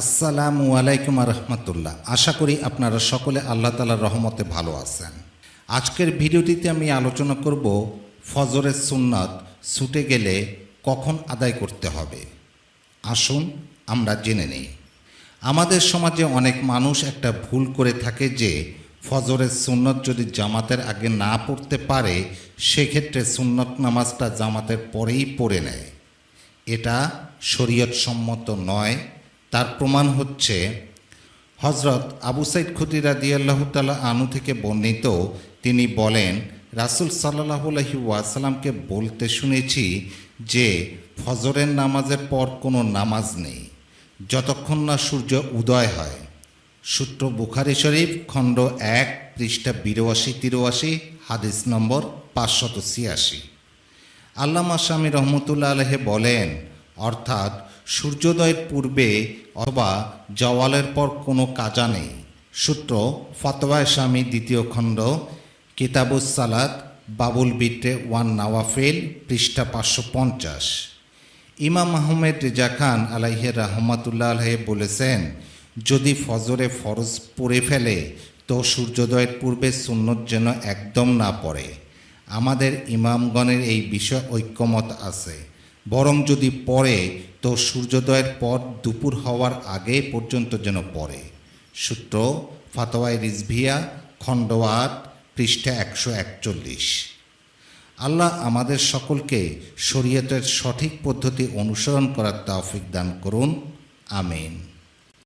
আসসালামু আলাইকুম রহমতুল্লাহ। আশা করি আপনারা সকলে আল্লাহ তালার রহমতে ভালো আছেন। আজকের ভিডিওটিতে আমি আলোচনা করব ফজরের সুন্নাত ছুটে গেলে কখন আদায় করতে হবে। আসুন আমরা জেনে নিই। আমাদের সমাজে অনেক মানুষ একটা ভুল করে থাকে যে ফজরের সুন্নত যদি জামাতের আগে না পড়তে পারে, সেক্ষেত্রে সুন্নত নামাজটা জামাতের পরেই পড়ে নেয়। এটা শরীয়ত সম্মত নয়। তার প্রমাণ হচ্ছে হজরত আবু সাইদ খুদি রাদিয়াল্লাহু তালা আনু থেকে বর্ণিত। তিনি বলেন, রাসুল সাল্লাহ আলহি ওয়াসালামকে বলতে শুনেছি যে ফজরের নামাজের পর কোনো নামাজ নেই, যতক্ষণ না সূর্য উদয় হয়। সূত্র বুখারি শরীফ, খণ্ড এক, পৃষ্ঠা বিরাশি, তিরাশি, হাদিস নম্বর পাঁচশত ছিয়াশি। আল্লামা স্বামী রহমতুল্লা আলহে বলেন অর্থাৎ সূর্যোদয়ের পূর্বে অথবা জওয়ালের পর কোনো কাজা নেই। সূত্র ফতোয়ায় স্বামী দ্বিতীয় খণ্ড, কিতাবুস সালাত, বাবুল বিটে ওয়ান নওয়াফেল, পৃষ্ঠা পাঁচশো পঞ্চাশ। ইমাম আহমেদ রেজা খান আলাইহে রহমতুল্লাহ আলহে বলেছেন, যদি ফজরে ফরজ পড়ে ফেলে, তো সূর্যোদয়ের পূর্বে সুন্নত যেন একদম না পড়ে। আমাদের ইমামগণের এই বিষয়ে ঐক্যমত আছে। বরং যদি পড়ে, তো সূর্যোদয়ের পর দুপুর হওয়ার আগে পর্যন্ত যেন পড়ে। সূত্র ফাতোয়াই রিজভিয়া খণ্ডওয়াত পৃষ্ঠা একশো একচল্লিশ। আল্লাহ আমাদের সকলকে শরীয়তের সঠিক পদ্ধতি অনুসরণ করার তাফিক দান করুন। আমিন।